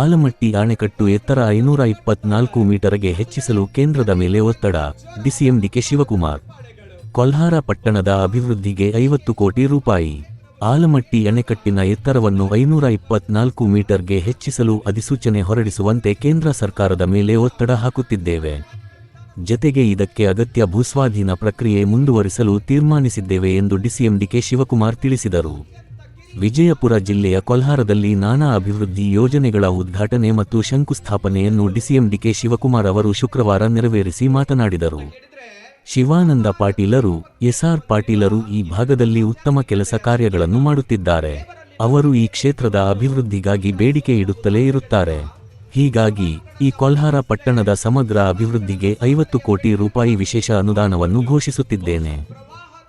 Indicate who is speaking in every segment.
Speaker 1: ಆಲಮಟ್ಟಿ ಅಣೆಕಟ್ಟು ಎತ್ತರ ಐನೂರ ಇಪ್ಪತ್ನಾಲ್ಕು ಮೀಟರ್ಗೆ ಹೆಚ್ಚಿಸಲು ಕೇಂದ್ರದ ಮೇಲೆ ಒತ್ತಡ ಡಿಸಿಎಂ ಡಿಕೆ ಶಿವಕುಮಾರ್. ಕೊಲ್ಹಾರ ಪಟ್ಟಣದ ಅಭಿವೃದ್ಧಿಗೆ ಐವತ್ತು ಕೋಟಿ ರೂಪಾಯಿ. ಆಲಮಟ್ಟಿ ಅಣೆಕಟ್ಟಿನ ಎತ್ತರವನ್ನು ಐನೂರ ಇಪ್ಪತ್ನಾಲ್ಕು ಮೀಟರ್ಗೆ ಹೆಚ್ಚಿಸಲು ಅಧಿಸೂಚನೆ ಹೊರಡಿಸುವಂತೆ ಕೇಂದ್ರ ಸರ್ಕಾರದ ಮೇಲೆ ಒತ್ತಡ ಹಾಕುತ್ತಿದ್ದೇವೆ. ಜತೆಗೆ ಇದಕ್ಕೆ ಅಗತ್ಯ ಭೂಸ್ವಾಧೀನ ಪ್ರಕ್ರಿಯೆ ಮುಂದುವರಿಸಲು ತೀರ್ಮಾನಿಸಿದ್ದೇವೆ ಎಂದು ಡಿಸಿಎಂ ಡಿಕೆ ಶಿವಕುಮಾರ್ ತಿಳಿಸಿದರು. ವಿಜಯಪುರ ಜಿಲ್ಲೆಯ ಕೊಲ್ಹಾರದಲ್ಲಿ ನಾನಾ ಅಭಿವೃದ್ಧಿ ಯೋಜನೆಗಳ ಉದ್ಘಾಟನೆ ಮತ್ತು ಶಂಕುಸ್ಥಾಪನೆಯನ್ನು ಡಿಸಿಎಂ ಡಿಕೆ ಶಿವಕುಮಾರ್ ಅವರು ಶುಕ್ರವಾರ ನೆರವೇರಿಸಿ ಮಾತನಾಡಿದರು. ಶಿವಾನಂದ ಪಾಟೀಲರು, ಎಸ್ಆರ್ ಪಾಟೀಲರು ಈ ಭಾಗದಲ್ಲಿ ಉತ್ತಮ ಕೆಲಸ ಕಾರ್ಯಗಳನ್ನು ಮಾಡುತ್ತಿದ್ದಾರೆ. ಅವರು ಈ ಕ್ಷೇತ್ರದ ಅಭಿವೃದ್ಧಿಗಾಗಿ ಬೇಡಿಕೆ ಇಡುತ್ತಲೇ ಇರುತ್ತಾರೆ. ಹೀಗಾಗಿ, ಈ ಕೊಲ್ಹಾರ ಪಟ್ಟಣದ ಸಮಗ್ರ ಅಭಿವೃದ್ಧಿಗೆ ಐವತ್ತು ಕೋಟಿ ರೂಪಾಯಿ ವಿಶೇಷ ಅನುದಾನವನ್ನು ಘೋಷಿಸುತ್ತಿದ್ದೇನೆ.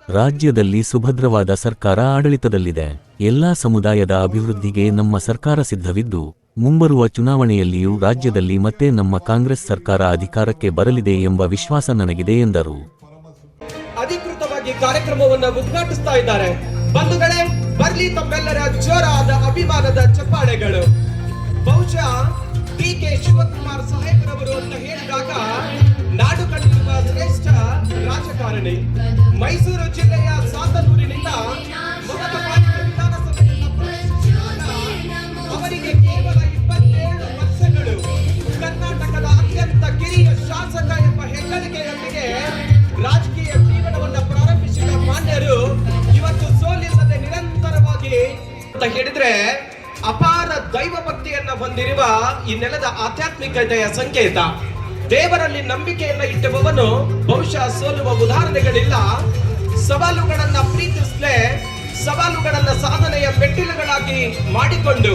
Speaker 1: ರಾಜ್ಯದಲ್ಲಿ ಸುಭದ್ರವಾದ ಸರ್ಕಾರ ಆಡಳಿತದಲ್ಲಿದೆ. ಎಲ್ಲಾ ಸಮುದಾಯದ ಅಭಿವೃದ್ಧಿಗೆ ನಮ್ಮ ಸರ್ಕಾರ ಸಿದ್ಧವಿದ್ದು, ಮುಂಬರುವ ಚುನಾವಣೆಯಲ್ಲಿಯೂ ರಾಜ್ಯದಲ್ಲಿ ಮತ್ತೆ ನಮ್ಮ ಕಾಂಗ್ರೆಸ್ ಸರ್ಕಾರ ಅಧಿಕಾರಕ್ಕೆ ಬರಲಿದೆ ಎಂಬ ವಿಶ್ವಾಸ ನನಗಿದೆ, ಎಂದರು.
Speaker 2: ಅಧಿಕೃತವಾಗಿ ಕಾರ್ಯಕ್ರಮವನ್ನು ಉದ್ಘಾಟಿಸ್ತಾ ಇದ್ದಾರೆ. ಬಂಧುಗಳೇ, ಬರ್ಲಿ ತಮ್ಮೆಲ್ಲರ ಜೋರಾದ ಅಭಿಮಾನದ ಚಪ್ಪಾಳೆಗಳು. ಬಹುಶಃ ಡಿ ಕೆ ಶಿವಕುಮಾರ್ ಸಾಹೇಬ್ರವರು ಅಂತ ಹೇಳಿದಾಗ ರಾಜಕಾರಣಿ ಮೈಸೂರು ಜಿಲ್ಲೆಯ ಸಾತನೂರಿನಿಂದ ಮೊದಲ ಅವರಿಗೆ ಕೇವಲ ಇಪ್ಪತ್ತೇಳು ವರ್ಷಗಳು. ಕರ್ನಾಟಕದ ಅತ್ಯಂತ ಕಿರಿಯ ಶಾಸಕ ಎಂಬ ಹೆಗ್ಗಳಿಕೆಯೊಂದಿಗೆ ರಾಜಕೀಯ ಜೀವನವನ್ನ ಪ್ರಾರಂಭಿಸಿದ ಮಾನ್ಯರು ಇವತ್ತು ಸೋಲಿಲ್ಲದೆ ನಿರಂತರವಾಗಿ ಅಂತ ಹೇಳಿದ್ರೆ ಅಪಾರ ದೈವ ಭಕ್ತಿಯನ್ನ ಹೊಂದಿರುವ ಈ ನೆಲದ ಆಧ್ಯಾತ್ಮಿಕತೆಯ ಸಂಕೇತ. ದೇವರಲ್ಲಿ ನಂಬಿಕೆಯನ್ನ ಇಟ್ಟವನು ಬಹುಶಃ ಸೋಲುವ ಉದಾಹರಣೆಗಳಿಲ್ಲ. ಸವಾಲುಗಳನ್ನ ಪ್ರೀತಿಸಲೇ, ಸವಾಲುಗಳನ್ನ ಸಾಧನೆಯ ಮೆಟ್ಟಿಲುಗಳಾಗಿ ಮಾಡಿಕೊಂಡು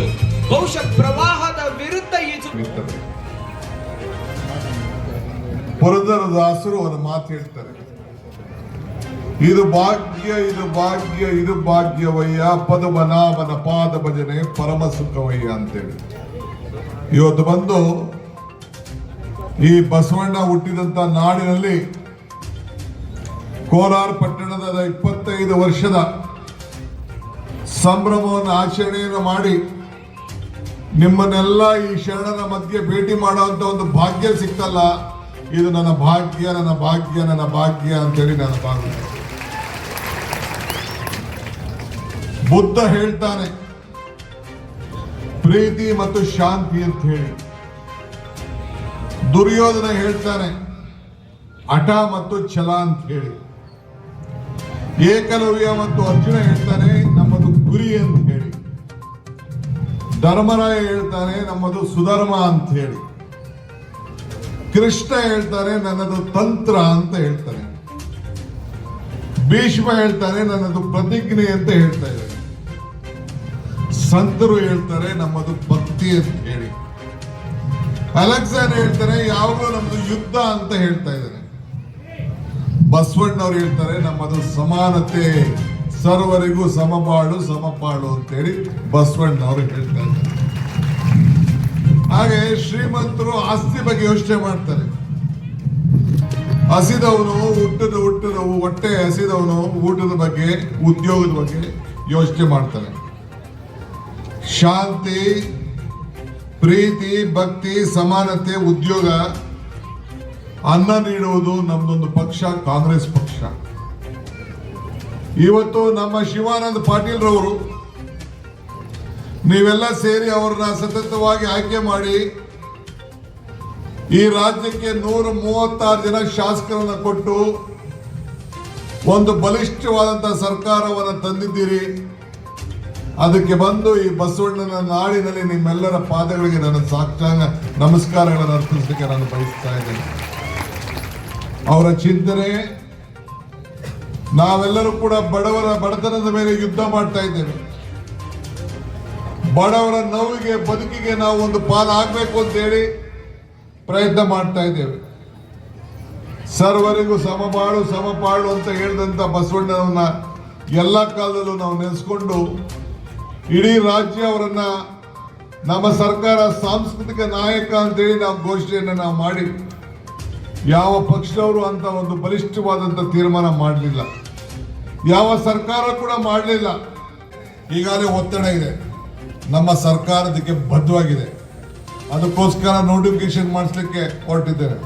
Speaker 2: ಬಹುಶಃ ಪ್ರವಾಹದ ವಿರುದ್ಧ ಈಜು
Speaker 3: ಇರ್ತದೆ ಪುರಂದರದಾಸರು ಒಂದು ಮಾತು ಹೇಳ್ತಾರೆ. ಇದು ಭಾಗ್ಯ ಇದು ಭಾಗ್ಯ, ಇದು ಭಾಗ್ಯವಯ್ಯ, ಪದಮನಾಭನ ಪಾದ ಭಜನೆ ಪರಮ ಸುಖವಯ್ಯ ಅಂತೇಳಿ. ಇವತ್ತು ಬಂದು ಈ ಬಸವಣ್ಣ ಹುಟ್ಟಿದಂತ ನಾಡಿನಲ್ಲಿ ಕೋಲಾರ ಪಟ್ಟಣದ ಇಪ್ಪತ್ತೈದು ವರ್ಷದ ಸಂಭ್ರಮವನ್ನು ಆಚರಣೆಯನ್ನು ಮಾಡಿ ನಿಮ್ಮನ್ನೆಲ್ಲ ಈ ಶರಣನ ಮಧ್ಯೆ ಭೇಟಿ ಮಾಡುವಂತ ಒಂದು ಭಾಗ್ಯ ಸಿಕ್ತಲ್ಲ, ಇದು ನನ್ನ ಭಾಗ್ಯ ನನ್ನ ಭಾಗ್ಯ ನನ್ನ ಭಾಗ್ಯ ಅಂತೇಳಿ ನನ್ನ ಭಾಗ್ಯ ಬುದ್ಧ ಹೇಳ್ತಾನೆ, ಪ್ರೀತಿ ಮತ್ತು ಶಾಂತಿ ಅಂತ ಹೇಳಿ. ದುರ್ಯೋಧನ ಹೇಳ್ತಾನೆ, ಹಠ ಮತ್ತು ಛಲ ಅಂತ ಹೇಳಿ. ಏಕಲವ್ಯ ಮತ್ತು ಅರ್ಜುನ ಹೇಳ್ತಾನೆ, ನಮ್ಮದು ಗುರಿ ಅಂತ ಹೇಳಿ. ಧರ್ಮರಾಯ ಹೇಳ್ತಾನೆ, ನಮ್ಮದು ಸುಧರ್ಮ ಅಂತ ಹೇಳಿ. ಕೃಷ್ಣ ಹೇಳ್ತಾನೆ, ನನ್ನದು ತಂತ್ರ ಅಂತ ಹೇಳ್ತಾನೆ. ಭೀಷ್ಮ ಹೇಳ್ತಾನೆ, ನನ್ನದು ಪ್ರತಿಜ್ಞೆ ಅಂತ ಹೇಳ್ತಾ ಇದ್ದಾರೆ ಸಂತರು ಹೇಳ್ತಾರೆ, ನಮ್ಮದು ಭಕ್ತಿ ಅಂತ ಹೇಳಿ. ಅಲೆಕ್ಸಾಂಡರ್ ಹೇಳ್ತಾರೆ ಯಾವಾಗಲೂ ನಮ್ಮದು ಯುದ್ಧ ಅಂತ ಹೇಳ್ತಾ ಇದ್ದಾರೆ. ಬಸವಣ್ಣವ್ರು ಹೇಳ್ತಾರೆ, ನಮ್ಮದು ಸಮಾನತೆ, ಸರ್ವರಿಗೂ ಸಮಬಾಳು ಸಮಪಾಳು ಅಂತೇಳಿ ಬಸವಣ್ಣವ್ರು ಹೇಳ್ತಾ ಇದ್ದಾರೆ. ಹಾಗೆ ಶ್ರೀಮಂತರು ಆಸ್ತಿ ಬಗ್ಗೆ ಯೋಚನೆ ಮಾಡ್ತಾರೆ. ಹಸಿದವನು ಹುಟ್ಟದ ಹುಟ್ಟದ ಹೊಟ್ಟೆ ಹಸಿದವನು ಊಟದ ಬಗ್ಗೆ, ಉದ್ಯೋಗದ ಬಗ್ಗೆ ಯೋಚನೆ ಮಾಡ್ತಾರೆ. ಶಾಂತಿ ಪ್ರೀತಿ, ಭಕ್ತಿ, ಸಮಾನತೆ, ಉದ್ಯೋಗ, ಅನ್ನ ನೀಡುವುದು ನಮ್ದೊಂದು ಪಕ್ಷ, ಕಾಂಗ್ರೆಸ್ ಪಕ್ಷ. ಇವತ್ತು ನಮ್ಮ ಶಿವಾನಂದ ಪಾಟೀಲ್ ರವರು ನೀವೆಲ್ಲ ಸೇರಿ ಅವರನ್ನ ಸತತವಾಗಿ ಆಯ್ಕೆ ಮಾಡಿ ಈ ರಾಜ್ಯಕ್ಕೆ ನೂರ ಮೂವತ್ತಾರು ಜನ ಶಾಸಕರನ್ನ ಕೊಟ್ಟು ಒಂದು ಬಲಿಷ್ಠವಾದಂತಹ ಸರ್ಕಾರವನ್ನು ತಂದಿದ್ದೀರಿ. ಅದಕ್ಕೆ ಬಂದು ಈ ಬಸವಣ್ಣನ ನಾಡಿನಲ್ಲಿ ನಿಮ್ಮೆಲ್ಲರ ಪಾದಗಳಿಗೆ ನನ್ನ ಸಾಷ್ಟಾಂಗ ನಮಸ್ಕಾರಗಳನ್ನು ಅರ್ಪಿಸಲಿಕ್ಕೆ ನಾನು ಬಯಸ್ತಾ ಇದ್ದೇನೆ. ಅವರ ಚಿಂತನೆ, ನಾವೆಲ್ಲರೂ ಕೂಡ ಬಡವರ ಬಡತನದ ಮೇಲೆ ಯುದ್ಧ ಮಾಡ್ತಾ ಇದ್ದೇವೆ. ಬಡವರ ನೋವಿಗೆ, ಬದುಕಿಗೆ ನಾವು ಒಂದು ಪಾಲು ಆಗ್ಬೇಕು ಅಂತ ಹೇಳಿ ಪ್ರಯತ್ನ ಮಾಡ್ತಾ ಇದ್ದೇವೆ. ಸರ್ವರಿಗೂ ಸಮಬಾಳು, ಸಮಪಾಳು ಅಂತ ಹೇಳಿದಂತ ಬಸವಣ್ಣನನ್ನ ಎಲ್ಲ ಕಾಲದಲ್ಲೂ ನಾವು ನೆನೆಸ್ಕೊಂಡು ಇಡೀ ರಾಜ್ಯ ಅವರನ್ನ ನಮ್ಮ ಸರ್ಕಾರ ಸಾಂಸ್ಕೃತಿಕ ನಾಯಕ ಅಂತೇಳಿ ನಾವು ಘೋಷಣೆಯನ್ನು ನಾವು ಮಾಡಿ, ಯಾವ ಪಕ್ಷದವರು ಅಂತ ಒಂದು ಬಲಿಷ್ಠವಾದಂಥ ತೀರ್ಮಾನ ಮಾಡಲಿಲ್ಲ. ಯಾವ ಸರ್ಕಾರ ಕೂಡ ಮಾಡಲಿಲ್ಲ. ಈಗಾಗಲೇ ಒತ್ತಡ ಇದೆ. ನಮ್ಮ ಸರ್ಕಾರ ಅದಕ್ಕೆ ಬದ್ಧವಾಗಿದೆ. ಅದಕ್ಕೋಸ್ಕರ ನೋಟಿಫಿಕೇಶನ್ ಮಾಡಿಸ್ಲಿಕ್ಕೆ ಹೊರಟಿದ್ದೇನೆ.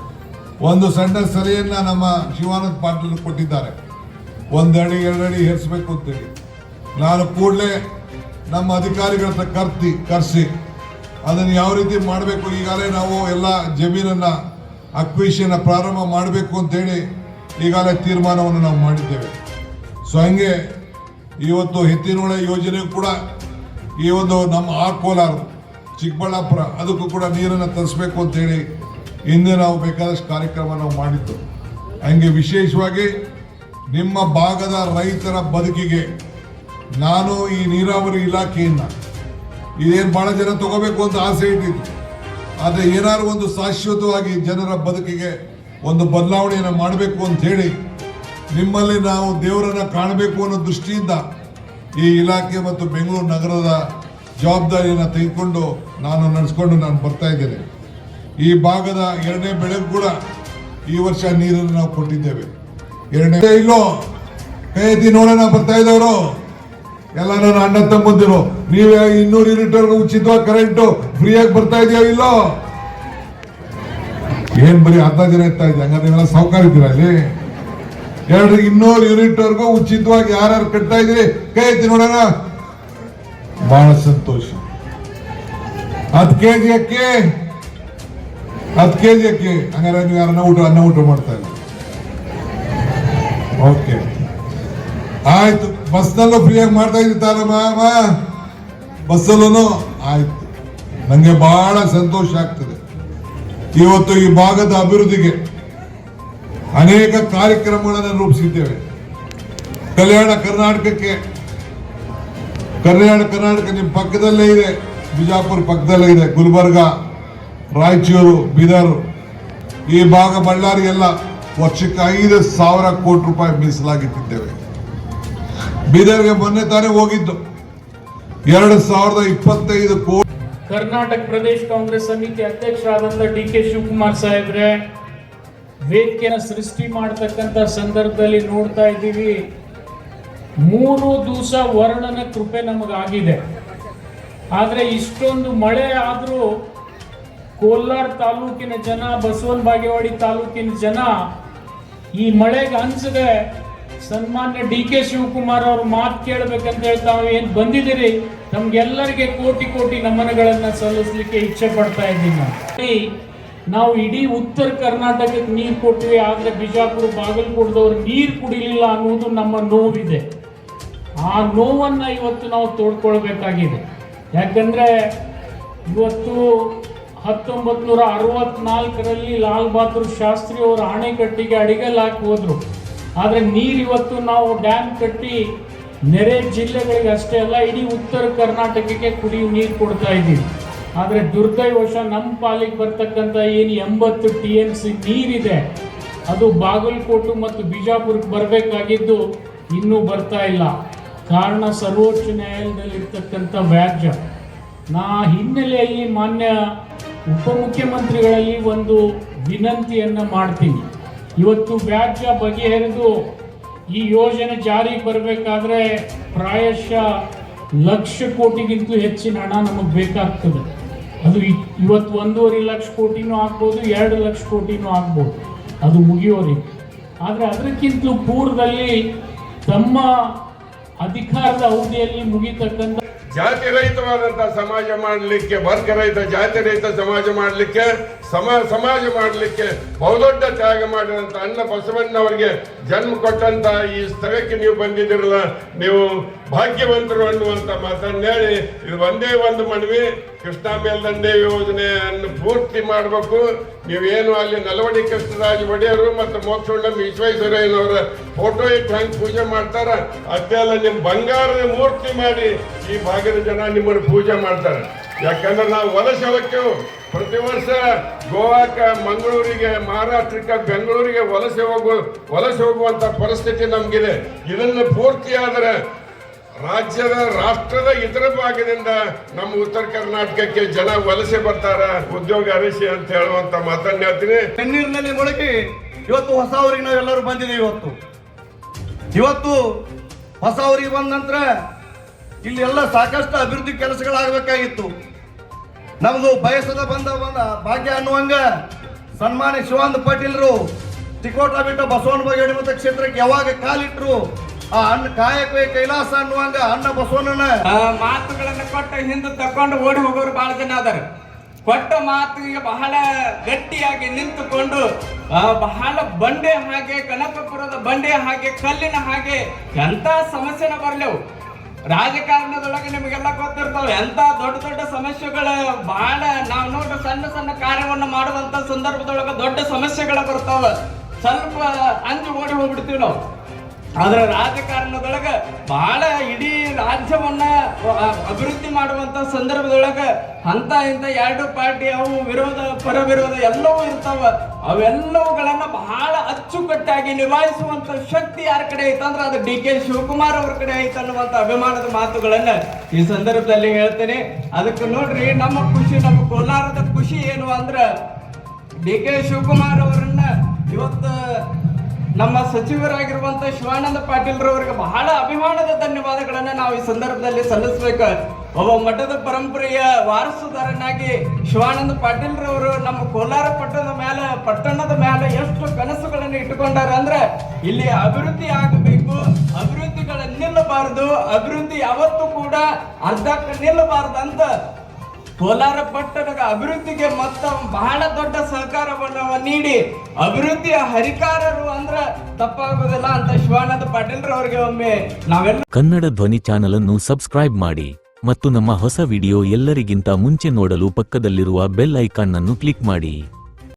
Speaker 3: ಒಂದು ಸಣ್ಣ ಸಲಹೆಯನ್ನು ನಮ್ಮ ಶಿವಾನಂದ್ ಪಾಟೀಲ್ ಕೊಟ್ಟಿದ್ದಾರೆ. ಒಂದಡಿ, ಎರಡಡಿ ಹೆರಿಸ್ಬೇಕು ಅಂತೇಳಿ. ನಾನು ಕೂಡಲೇ ನಮ್ಮ ಅಧಿಕಾರಿಗಳ ಕರ್ತಿ ಕರೆಸಿ. ಅದನ್ನು ಯಾವ ರೀತಿ ಮಾಡಬೇಕು? ಈಗಾಗಲೇ ನಾವು ಎಲ್ಲ ಜಮೀನನ್ನು ಅಕ್ವಿಷನ್ನ ಪ್ರಾರಂಭ ಮಾಡಬೇಕು ಅಂತೇಳಿ ಈಗಾಗಲೇ ತೀರ್ಮಾನವನ್ನು ನಾವು ಮಾಡಿದ್ದೇವೆ. ಸೊ ಹಂಗೆ ಇವತ್ತು ಎತ್ತಿನೊಳೆ ಯೋಜನೆ ಕೂಡ ಈ ಒಂದು ನಮ್ಮ ಆ ಕೋಲಾರ, ಚಿಕ್ಕಬಳ್ಳಾಪುರ, ಅದಕ್ಕೂ ಕೂಡ ನೀರನ್ನು ತರಿಸ್ಬೇಕು ಅಂತೇಳಿ ಹಿಂದೆ ನಾವು ಬೇಕಾದಷ್ಟು ಕಾರ್ಯಕ್ರಮ ನಾವು ಮಾಡಿದ್ದು. ಹಂಗೆ ವಿಶೇಷವಾಗಿ ನಿಮ್ಮ ಭಾಗದ ರೈತರ ಬದುಕಿಗೆ ನಾನು ಈ ನೀರಾವರಿ ಇಲಾಖೆಯಿಂದ ಇದೇನು ಬಹಳ ಜನ ತಗೋಬೇಕು ಅಂತ ಆಸೆ ಇಟ್ಟಿದ್ರು. ಆದರೆ ಏನಾದ್ರು ಒಂದು ಶಾಶ್ವತವಾಗಿ ಜನರ ಬದುಕಿಗೆ ಒಂದು ಬದಲಾವಣೆಯನ್ನು ಮಾಡಬೇಕು ಅಂತ ಹೇಳಿ ನಿಮ್ಮಲ್ಲಿ ನಾವು ದೇವರನ್ನ ಕಾಣಬೇಕು ಅನ್ನೋ ದೃಷ್ಟಿಯಿಂದ ಈ ಇಲಾಖೆ ಮತ್ತು ಬೆಂಗಳೂರು ನಗರದ ಜವಾಬ್ದಾರಿಯನ್ನು ತೆಗೆದುಕೊಂಡು ನಾನು ನಡೆಸ್ಕೊಂಡು ನಾನು ಬರ್ತಾ ಇದ್ದೇನೆ. ಈ ಭಾಗದ ಎರಡನೇ ಬೆಳೆಗೂ ಕೂಡ ಈ ವರ್ಷ ನೀರನ್ನು ನಾವು ಕೊಟ್ಟಿದ್ದೇವೆ. ಎರಡನೇ ಇಲ್ಲೋ ಕೈ ಎತ್ತಿ ನೋಡೋಣ, ಬರ್ತಾ ಇದ್ದವರು. ಎಲ್ಲ ನನ್ನ ಅಣ್ಣ ತಮ್ಮಂದಿರು, ನೀವೇ ಇನ್ನೂರು ಯೂನಿಟ್ವರೆಗೂ ಉಚಿತವಾಗಿ ಕರೆಂಟು ಫ್ರೀಯಾಗಿ ಬರ್ತಾ ಇದೆಯೋ ಇಲ್ಲೋ? ಏನ್ ಬರೀ ಅರ್ಧ ಜನ ಇರ್ತಾ ಇದೆ ಹಂಗಾದ್ರೆ ನೀವೆಲ್ಲ ಸಾವುಕಾರ ಇದ್ದೀರಾ ಅಲ್ಲಿ ಎರಡು, ಇನ್ನೂರು ಯೂನಿಟ್ ವರೆಗೂ ಉಚಿತವಾಗಿ ಯಾರ್ಯಾರು ಕಟ್ತಾ ಇದ್ರಿ ಕೈ ಐತಿ ನೋಡೋಣ. ಬಹಳ ಸಂತೋಷ. ಹತ್ತು ಕೆ ಜಿ ಅಕ್ಕಿ. ಹತ್ತು ಕೆ ಜಿ ಅಕ್ಕಿ. ಹಂಗಾರೆ ನೀವು ಯಾರನ್ನ ಊಟ, ಅನ್ನ ಊಟ ಮಾಡ್ತಾ ಇಲ್ಲ ಓಕೆ ಆಯ್ತು. ಬಸ್ನಲ್ಲೂ ಫ್ರೀಯಾಗಿ ಮಾಡ್ತಾ ಇದ್ದಾರ ಬಸ್ಸಲ್ಲೂ ಆಯ್ತು. ನಂಗೆ ಬಹಳ ಸಂತೋಷ ಆಗ್ತದೆ. ಇವತ್ತು ಈ ಭಾಗದ ಅಭಿವೃದ್ಧಿಗೆ ಅನೇಕ ಕಾರ್ಯಕ್ರಮಗಳನ್ನು ರೂಪಿಸಿದ್ದೇವೆ. ಕಲ್ಯಾಣ ಕರ್ನಾಟಕಕ್ಕೆ, ಕಲ್ಯಾಣ ಕರ್ನಾಟಕ ನಿಮ್ಮ ಪಕ್ಕದಲ್ಲೇ ಇದೆ, ಬಿಜಾಪುರ ಪಕ್ಕದಲ್ಲೇ ಇದೆ, ಗುಲ್ಬರ್ಗ, ರಾಯಚೂರು, ಬೀದರ್. ಈ ಭಾಗ ಬಳ್ಳಾರಿ ಎಲ್ಲ ವರ್ಷಕ್ಕೆ ಐದು ಸಾವಿರ ಕೋಟಿ ರೂಪಾಯಿ ಮೀಸಲಾಗಿಟ್ಟಿದ್ದೇವೆ. ಬೀದರ್ಗೆ ಮೊನ್ನೆ ತಾನೇ ಹೋಗಿದ್ದು. ಎರಡು ಸಾವಿರದ ಇಪ್ಪತ್ತೈದು ಕೋಟಿ
Speaker 4: ಕರ್ನಾಟಕ ಪ್ರದೇಶ ಕಾಂಗ್ರೆಸ್ ಸಮಿತಿ ಅಧ್ಯಕ್ಷರಾದಂಥ ಡಿ ಕೆ ಶಿವಕುಮಾರ್ ಸಾಹೇಬ್ರೆ, ವೇದಿಕೆಯನ್ನು ಸೃಷ್ಟಿ ಮಾಡ್ತಕ್ಕಂಥ ಸಂದರ್ಭದಲ್ಲಿ ನೋಡ್ತಾ ಇದ್ದೀವಿ. ಮೂರು ದಿವಸ ವರ್ಣನ ಕೃಪೆ ನಮಗಾಗಿದೆ. ಆದರೆ ಇಷ್ಟೊಂದು ಮಳೆ ಆದರೂ ಕೋಲಾರ ತಾಲೂಕಿನ ಜನ, ಬಸವನ ಬಾಗೇವಾಡಿ ತಾಲೂಕಿನ ಜನ ಈ ಮಳೆಗೆ ಅನ್ಸದೆ ಸನ್ಮಾನ್ಯ ಡಿ ಕೆ ಶಿವಕುಮಾರ್ ಅವ್ರ ಮಾತು ಕೇಳಬೇಕಂತ ಹೇಳಿ ತಾವು ಏನ್ ಬಂದಿದ್ದೀರಿ? ನಮ್ಗೆಲ್ಲರಿಗೆ ಕೋಟಿ ಕೋಟಿ ನಮನಗಳನ್ನು ಸಲ್ಲಿಸಲಿಕ್ಕೆ ಇಚ್ಛೆ ಪಡ್ತಾ ಇದ್ದೀನಿ ನಾವು. ಇಡೀ ಉತ್ತರ ಕರ್ನಾಟಕಕ್ಕೆ ನೀರು ಕೊಟ್ಟಿವಿ, ಆದ್ರೆ ಬಿಜಾಪುರ, ಬಾಗಲಕೋಟದವ್ರು ನೀರು ಕುಡಿಲಿಲ್ಲ ಅನ್ನೋದು ನಮ್ಮ ನೋವಿದೆ. ಆ ನೋವನ್ನ ಇವತ್ತು ನಾವು ತೋಡ್ಕೊಳ್ಬೇಕಾಗಿದೆ. ಯಾಕಂದ್ರೆ ಇವತ್ತು ಹತ್ತೊಂಬತ್ತು ನೂರ ಅರವತ್ನಾಲ್ಕರಲ್ಲಿ ಲಾಲ್ ಬಹದ್ದೂರ್ ಶಾಸ್ತ್ರಿ ಅವರು ಅಣೆಕಟ್ಟಿಗೆ ಅಡಿಗೆಲ್ಲ ಹಾಕಿ ಹೋದ್ರು. ಆದರೆ ನೀರಿವತ್ತು ನಾವು ಡ್ಯಾಮ್ ಕಟ್ಟಿ ನೆರೆ ಜಿಲ್ಲೆಗಳಿಗೆ ಅಷ್ಟೇ ಅಲ್ಲ, ಇಡೀ ಉತ್ತರ ಕರ್ನಾಟಕಕ್ಕೆ ಕುಡಿಯುವ ನೀರು ಕೊಡ್ತಾ ಇದ್ದೀವಿ. ಆದರೆ ದುರ್ದೈವಶ ನಮ್ಮ ಪಾಲಿಗೆ ಬರ್ತಕ್ಕಂಥ ಏನು ಎಂಬತ್ತು ಟಿ ಎಂ ಸಿ ನೀರಿದೆ, ಅದು ಬಾಗಲಕೋಟು ಮತ್ತು ಬಿಜಾಪುರಕ್ಕೆ ಬರಬೇಕಾಗಿದ್ದು ಇನ್ನೂ ಬರ್ತಾ ಇಲ್ಲ. ಕಾರಣ ಸರ್ವೋಚ್ಚ ನ್ಯಾಯಾಲಯದಲ್ಲಿರ್ತಕ್ಕಂಥ ವ್ಯಾಜ್ಯ. ನಾ ಹಿನ್ನೆಲೆಯಲ್ಲಿ ಮಾನ್ಯ ಉಪಮುಖ್ಯಮಂತ್ರಿಗಳಲ್ಲಿ ಒಂದು ವಿನಂತಿಯನ್ನು ಮಾಡ್ತೀನಿ. ಇವತ್ತು ವ್ಯಾಜ್ಯ ಬಗೆಹರಿದು ಈ ಯೋಜನೆ ಜಾರಿಗೆ ಬರಬೇಕಾದ್ರೆ ಪ್ರಾಯಶಃ ಲಕ್ಷ ಕೋಟಿಗಿಂತಲೂ ಹೆಚ್ಚಿನ ಹಣ ನಮಗೆ ಬೇಕಾಗ್ತದೆ. ಅದು ಇವತ್ತು ಒಂದೂವರೆ ಲಕ್ಷ ಕೋಟಿನೂ ಆಗ್ಬೋದು, ಎರಡು ಲಕ್ಷ ಕೋಟಿನೂ ಆಗ್ಬೋದು. ಅದು ಮುಗಿಯೋರಿಗೆ. ಆದರೆ ಅದಕ್ಕಿಂತಲೂ ಪೂರ್ವದಲ್ಲಿ ತಮ್ಮ ಅಧಿಕಾರದ ಅವಧಿಯಲ್ಲಿ ಮುಗಿತಕ್ಕಂಥ
Speaker 5: ಜಾತಿ ರಹಿತವಾದಂತಹ ಸಮಾಜ ಮಾಡಲಿಕ್ಕೆ ವರ್ಗ ರಹಿತ ಜಾತಿ ರಹಿತ ಸಮಾಜ ಮಾಡಲಿಕ್ಕೆ ಸಮ ಸಮಾಜ ಮಾಡಲಿಕ್ಕೆ ಬಹುದೊಡ್ಡ ತ್ಯಾಗ ಮಾಡಿದಂತ ಅಣ್ಣ ಬಸವಣ್ಣವರಿಗೆ ಜನ್ಮ ಕೊಟ್ಟಂತ ಈ ಸ್ಥಳಕ್ಕೆ ನೀವು ಬಂದಿದ್ದೀರಲ್ಲ, ನೀವು ಭಾಗ್ಯವಂತರು ಅನ್ನುವಂತ ಮಾತನ್ನ ಹೇಳಿ, ಇದು ಒಂದೇ ಒಂದು ಮನವಿ, ಕೃಷ್ಣ ಮೇಲ್ದಂಡೆ ಯೋಜನೆಯನ್ನು ಪೂರ್ತಿ ಮಾಡಬೇಕು. ನೀವೇನು ಅಲ್ಲಿ ನಲವಡಿ ಕೃಷ್ಣರಾಜ ಒಡೆಯರು ಮತ್ತು ಮೋಕ್ಷಣ್ಣ ವಿಶ್ವೇಶ್ವರಯ್ಯನವರ ಫೋಟೋ ಇಟ್ಟು ಹಂಗೆ ಪೂಜೆ ಮಾಡ್ತಾರ ಅದೆಲ್ಲ ನಿಮ್ಮ ಬಂಗಾರದ ಮೂರ್ತಿ ಮಾಡಿ ಈ ಭಾಗದ ಜನ ನಿಮ್ಮನ್ನು ಪೂಜೆ ಮಾಡ್ತಾರೆ. ಯಾಕಂದ್ರೆ ನಾವು ವಲಸೆ ಹೋಗ್ತೇವೆ ಪ್ರತಿ ವರ್ಷ ಗೋವಾಕ, ಮಂಗಳೂರಿಗೆ, ಮಹಾರಾಷ್ಟ್ರಕ್ಕೆ, ಬೆಂಗಳೂರಿಗೆ ವಲಸೆ ಹೋಗುವ ವಲಸೆ ಹೋಗುವಂತ ಪರಿಸ್ಥಿತಿ ನಮಗಿದೆ. ಇದನ್ನು ಪೂರ್ತಿಯಾದರೆ ರಾಜ್ಯದ, ರಾಷ್ಟ್ರದ ಇತರ ಭಾಗದಿಂದ ನಮ್ಮ ಉತ್ತರ ಕರ್ನಾಟಕಕ್ಕೆ ಜನ ವಲಸೆ ಬರ್ತಾರ, ಉದ್ಯೋಗ ಅರಸಿ ಅಂತ ಹೇಳುವಂತ ಮಾತನ್ನ ಹೇಳ್ತೀನಿ.
Speaker 6: ಕಣ್ಣೀರಿನಲ್ಲಿ ಮುಳುಗಿ ಇವತ್ತು ಹೊಸ ಊರಿಗೆ ನಾವೆಲ್ಲರೂ ಬಂದಿದ್ದೀವಿ ಇವತ್ತು. ಇವತ್ತು ಹೊಸ ಊರಿಗೆ ಬಂದ ನಂತರ ಇಲ್ಲಿ ಎಲ್ಲ ಸಾಕಷ್ಟು ಅಭಿವೃದ್ಧಿ ಕೆಲಸಗಳಾಗಬೇಕಾಗಿತ್ತು. ನಮ್ದು ಬಯಸದ ಬಂದ ಭಾಗ್ಯ ಅನ್ನುವಂಗ ಸನ್ಮಾನ್ಯ ಶಿವಾನಂದ ಪಾಟೀಲ್ರು, ತಿಕೋಟ ಬಿಟ್ಟ ಬಸವನ ಬಗೆಡಿ ಮತ ಕ್ಷೇತ್ರಕ್ಕೆ ಯಾವಾಗ ಕಾಲಿಟ್ರು, ಆ ಅಣ್ಣ ಕಾಯಕವೇ ಕೈಲಾಸ ಅನ್ನುವಂಗ ಅಣ್ಣ ಬಸವಣ್ಣನ
Speaker 7: ಮಾತುಗಳನ್ನ ಕೊಟ್ಟು ಹಿಂದೆ ತಕೊಂಡು ಓಡಿ ಹೋಗೋರು ಬಹಳ ಜನ ಅದಾರ. ಕೊಟ್ಟ ಮಾತಿಗೆ ಬಹಳ ಗಟ್ಟಿಯಾಗಿ ನಿಂತುಕೊಂಡು ಬಹಳ ಬಂಡೆ ಹಾಗೆ ಕನಕಪುರದ ಬಂಡೆ ಹಾಗೆ ಕಲ್ಲಿನ ಹಾಗೆ ಎಂತ ಸಮಸ್ಯೆನ ಬರ್ಲೆವು. ರಾಜಕಾರಣದೊಳಗೆ ನಿಮಗೆಲ್ಲ ಗೊತ್ತಿರ್ತಾವ. ಎಂತ ದೊಡ್ಡ ದೊಡ್ಡ ಸಮಸ್ಯೆಗಳ ಬಹಳ ನಾವು ನೋಡ್ರಿ ಸಣ್ಣ ಸಣ್ಣ ಕಾರ್ಯವನ್ನು ಮಾಡುವಂತ ಸಂದರ್ಭದೊಳಗೆ ದೊಡ್ಡ ಸಮಸ್ಯೆಗಳ ಬರ್ತಾವ. ಸ್ವಲ್ಪ ಅಂಜು ಓಡಿ ಹೋಗ್ಬಿಡ್ತೀವಿ ನಾವು. ಆದ್ರೆ ರಾಜಕಾರಣದೊಳಗೆ ಬಹಳ ಇಡೀ ಅಭಿವೃದ್ಧಿ ಮಾಡುವಂತ ಸಂದರ್ಭದೊಳಗ ಅಂತ ಇಂತ ಎರಡು ಪಾರ್ಟಿ ಅವು ವಿರೋಧ ಪರ ವಿರೋಧ ಎಲ್ಲವೂ ಇರ್ತಾವ. ಅವೆಲ್ಲವುಗಳನ್ನ ಬಹಳ ಅಚ್ಚುಕಟ್ಟಾಗಿ ನಿಭಾಯಿಸುವಂತ ಶಕ್ತಿ ಯಾರ ಕಡೆ ಐತಂದ್ರೆ ಅದು ಡಿ ಕೆ ಶಿವಕುಮಾರ್ ಅವ್ರ ಕಡೆ ಐತ ಅನ್ನುವಂತ ಅಭಿಮಾನದ ಮಾತುಗಳನ್ನ ಈ ಸಂದರ್ಭದಲ್ಲಿ ಹೇಳ್ತೇನೆ. ಅದಕ್ಕೆ ನೋಡ್ರಿ, ನಮ್ಮ ಖುಷಿ, ನಮ್ಮ ಕೋಲಾರದ ಖುಷಿ ಏನು ಅಂದ್ರ ಡಿ ಕೆ ಶಿವಕುಮಾರ್ ಅವರನ್ನ ಇವತ್ತು ನಮ್ಮ ಸಚಿವರಾಗಿರುವಂತ ಶಿವಾನಂದ ಪಾಟೀಲ್ ರವರಿಗೆ ಬಹಳ ಅಭಿಮಾನದ ಧನ್ಯವಾದಗಳನ್ನ ನಾವು ಈ ಸಂದರ್ಭದಲ್ಲಿ ಸಲ್ಲಿಸಬೇಕು. ಒಬ್ಬ ಮಠದ ಪರಂಪರೆಯ ವಾರಸುದಾರನಾಗಿ ಶಿವಾನಂದ ಪಾಟೀಲ್ ರವರು ನಮ್ಮ ಕೋಲಾರ ಪಟ್ಟಣದ ಮೇಲೆ ಪಟ್ಟಣದ ಮೇಲೆ ಎಷ್ಟು ಕನಸುಗಳನ್ನು ಇಟ್ಟುಕೊಂಡಾರ ಅಂದ್ರೆ ಇಲ್ಲಿ ಅಭಿವೃದ್ಧಿ ಆಗಬೇಕು ಅಭಿವೃದ್ಧಿಗಳ ನಿಲ್ಲಬಾರದು ಅಭಿವೃದ್ಧಿ ಯಾವತ್ತೂ ಕೂಡ ಅರ್ಧಕ್ಕೆ ನಿಲ್ಲಬಾರದು ಅಂತ ಕೋಲಾರ ಪಟ್ಟಣದ ಅಭಿವೃದ್ಧಿಗೆ ಮತ್ತ ಬಹಳ ದೊಡ್ಡ ಸಹಕಾರವನ್ನು ನೀಡಿ. ಅಭಿವೃದ್ಧಿಯ ಹರಿಕಾರರು ಅಂದ್ರ ತಪ್ಪಾಗೋದಿಲ್ಲ ಅಂತ ಶಿವಾನಂದ ಪಾಟೀಲ್ ರವರಿಗೆ ಒಮ್ಮೆ ನಾವೆಲ್ಲ
Speaker 1: ಕನ್ನಡ ಧ್ವನಿ ಚಾನೆಲ್ ಅನ್ನು ಸಬ್ಸ್ಕ್ರೈಬ್ ಮಾಡಿ ಮತ್ತು ನಮ್ಮ ಹೊಸ ವಿಡಿಯೋ ಎಲ್ಲರಿಗಿಂತ ಮುಂಚೆ ನೋಡಲು ಪಕ್ಕದಲ್ಲಿರುವ ಬೆಲ್ ಐಕಾನ್ ಅನ್ನು ಕ್ಲಿಕ್ ಮಾಡಿ.